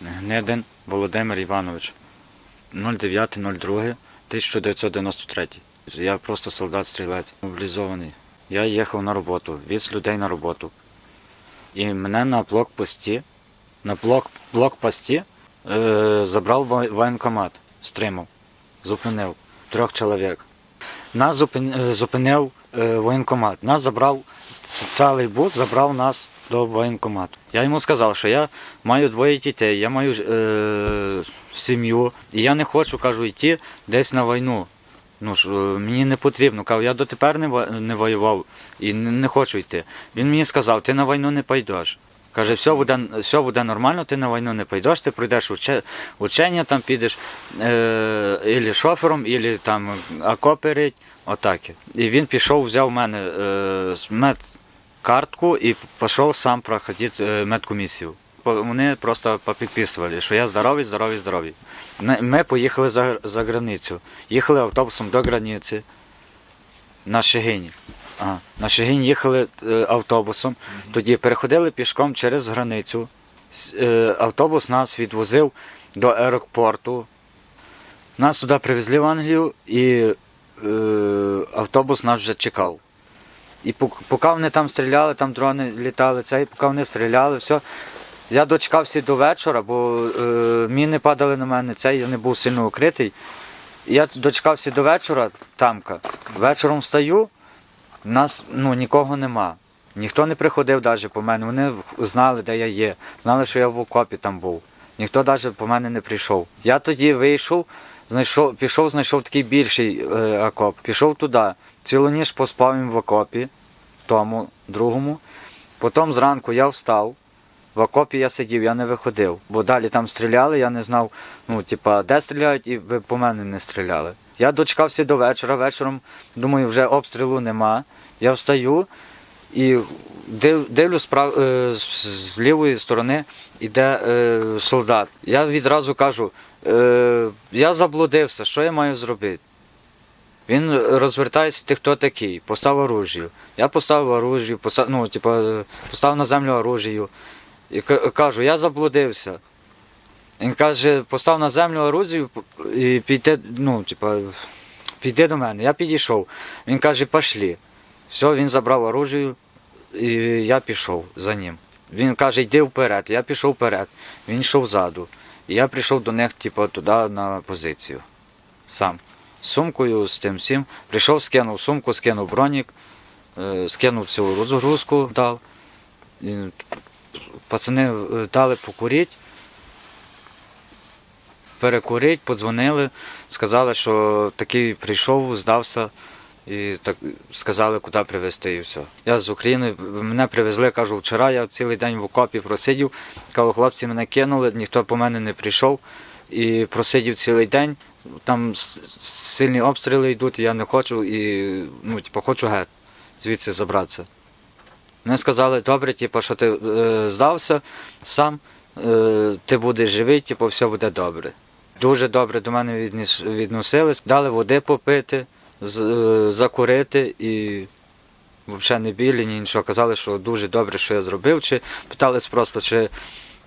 Гнедин Володимир Іванович. 09.02.1993. Я просто солдат-стрілець, мобілізований. Я їхав на роботу, віз людей на роботу. І мене на блокпості, на блок, блокпості е, забрав воєнкомат, стримав, зупинив трьох чоловік. Нас зупин, зупинив е, воєнкомат. Нас забрав цілий бус, забрав нас до воєнкомату. Я йому сказав, що я маю двоє дітей, я маю е, сім'ю, і я не хочу, кажу, йти десь на війну. Ну ж, е, мені не потрібно. Кажу, я дотепер не, не воював і не, хочу йти. Він мені сказав, ти на війну не пойдеш. Каже, все буде, все буде нормально, ти на війну не пойдеш, ти пройдеш уче, учення, там підеш е, ілі шофером, ілі там окоперить, отак. І він пішов, взяв в мене е, з медкартку і пішов сам проходити е, медкомісію. Вони просто попідписували, що я здоровий, здоровий, здоровий. Ми поїхали за, за границю. Їхали автобусом до границі на Шегині. Ага. На Шегині їхали е, автобусом, тоді переходили пішком через границю. Е, Автобус нас відвозив до аеропорту. Нас туди привезли в Англію і е, автобус нас вже чекав. І поки вони там стріляли, там дрони літали, це, поки вони стріляли, все. Я дочекався до вечора, бо е, міни падали на мене, це я не був сильно укритий. Я дочекався до вечора, тамка. Вечором встаю, нас ну, нікого нема. Ніхто не приходив навіть по мене. Вони знали, де я є, знали, що я в окопі там був. Ніхто навіть по мене не прийшов. Я тоді вийшов, знайшов, пішов, знайшов такий більший е, окоп, пішов туди. Цілу ніч поспав їм в окопі, тому, другому. Потім зранку я встав. В окопі я сидів, я не виходив, бо далі там стріляли, я не знав, ну, типа, де стріляють, і по мене не стріляли. Я дочекався до вечора, вечором, думаю, вже обстрілу нема. Я встаю і див, дивлюсь е, з, лівої сторони іде е, солдат. Я відразу кажу, е, я заблудився, що я маю зробити? Він розвертається, ти хто такий, постав оружію. Я поставив оружію, постав, ну, типа, поставив на землю оружію. І кажу, я заблудився. Він каже, постав на землю оружію і піде, ну, типа, піди до мене. Я підійшов. Він каже, пошли. Все, він забрав оружію, і я пішов за ним. Він каже, йди вперед. Я пішов вперед. Він йшов ззаду. І я прийшов до них, типу, туди на позицію. Сам. З сумкою, з тим всім. Прийшов, скинув сумку, скинув бронік, е, скинув цю розгрузку, дав. Пацани е, дали покурити, перекурити, подзвонили, сказали, що такий прийшов, здався. І так сказали, куди привезти і все. Я з України, мене привезли, кажу, вчора я цілий день в окопі просидів. Кажу, хлопці мене кинули, ніхто по мене не прийшов. І просидів цілий день. Там сильні обстріли йдуть, я не хочу, і ну, типу, хочу геть, звідси забратися. Вони сказали, добре, типу, що ти е, здався сам, е, ти будеш живий, типу, все буде добре. Дуже добре до мене відносились, дали води попити, закурити і взагалі не білі, ні нічого. Казали, що дуже добре, що я зробив. Чи питались просто, чи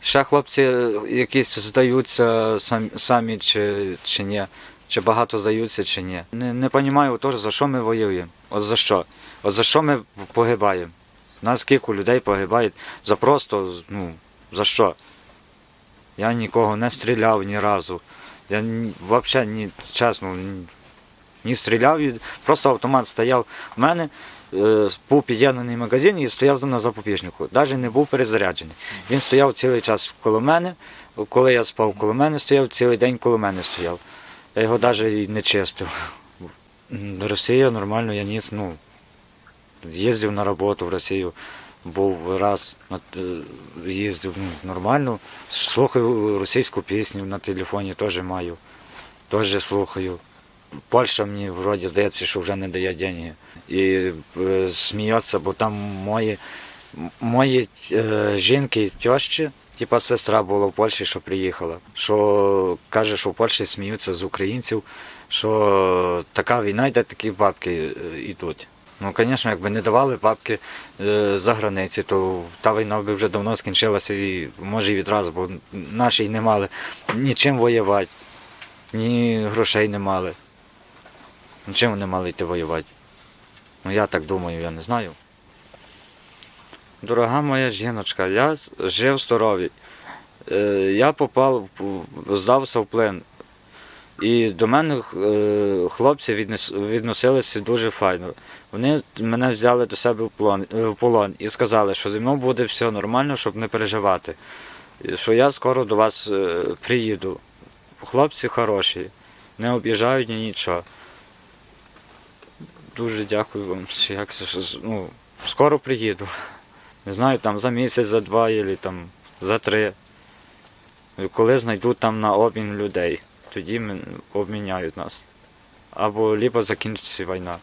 ще хлопці якісь здаються самі, чи, чи ні. Чи багато здаються, чи ні. Не, не розумію теж, за що ми воюємо. От за що? От за що ми погибаємо? Нас скільки людей погибають за просто, ну, за що? Я нікого не стріляв ні разу. Я взагалі ні, чесно, ні стріляв, просто автомат стояв у мене, е, був під'єднаний магазин і стояв на запобіжнику. Навіть не був перезаряджений. Він стояв цілий час коло мене. Коли я спав коло мене, стояв, цілий день коло мене стояв. Я його навіть не чистив. Росія нормально, я ніс, ну, їздив на роботу в Росію, був раз, їздив ну, нормально, слухаю російську пісню на телефоні теж маю, теж слухаю. Польща мені вроді здається, що вже не дає деньги. І е, сміється, бо там мої, мої е, жінки, тещі, типа сестра була в Польщі, що приїхала. Що каже, що в Польщі сміються з українців, що така війна йде, такі бабки е, йдуть. Ну, звісно, якби не давали бабки е, за границі, то та війна би вже давно скінчилася і може і відразу, бо наші не мали нічим воювати, ні грошей не мали. Нічим вони мали йти воювати. Ну я так думаю, я не знаю. Дорога моя жіночка, я жив здоровий. Е, я попав, здався в плен. І до мене е, хлопці відносилися дуже файно. Вони мене взяли до себе в полон, е, полон і сказали, що зі мною буде все нормально, щоб не переживати. Що я скоро до вас приїду. Хлопці хороші, не об'їжджають ні нічого. Дуже дякую вам, що як ну, скоро приїду. Не знаю, там за місяць, за два, або там за три. Коли знайду там на обмін людей, тоді обміняють нас. Або ліпо закінчиться війна.